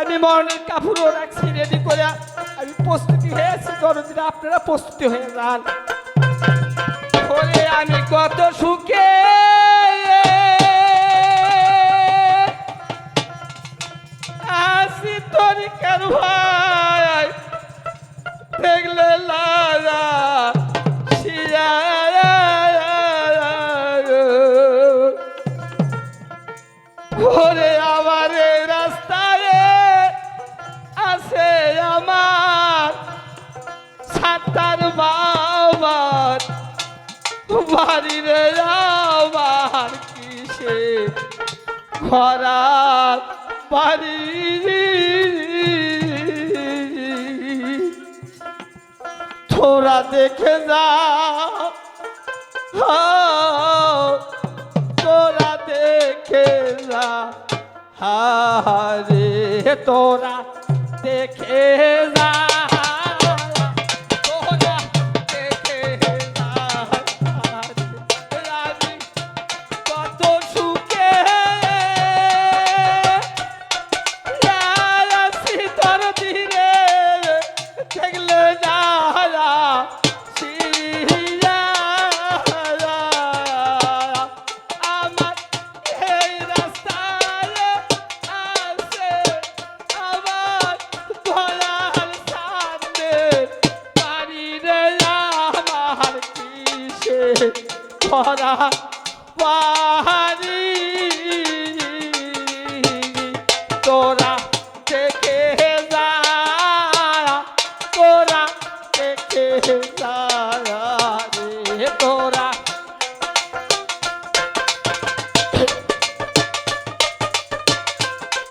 আমি মরণের কাপড়ও রাখছি রেডি করে আমি প্রস্তুতি হয়ে আছি দরদিরা আপনারা প্রস্তুতি হয়ে যান। আমি কত সুখে। আসি তোর কেন ভাই, দেখলে লালা শিয়া। বাড়ি রে আমার কিসে খরার বাড়ি তোরা দেখে যা তোরা দেখে যা হারে তোরা দেখে যা করা পাহাড়ি। তোরা দেখে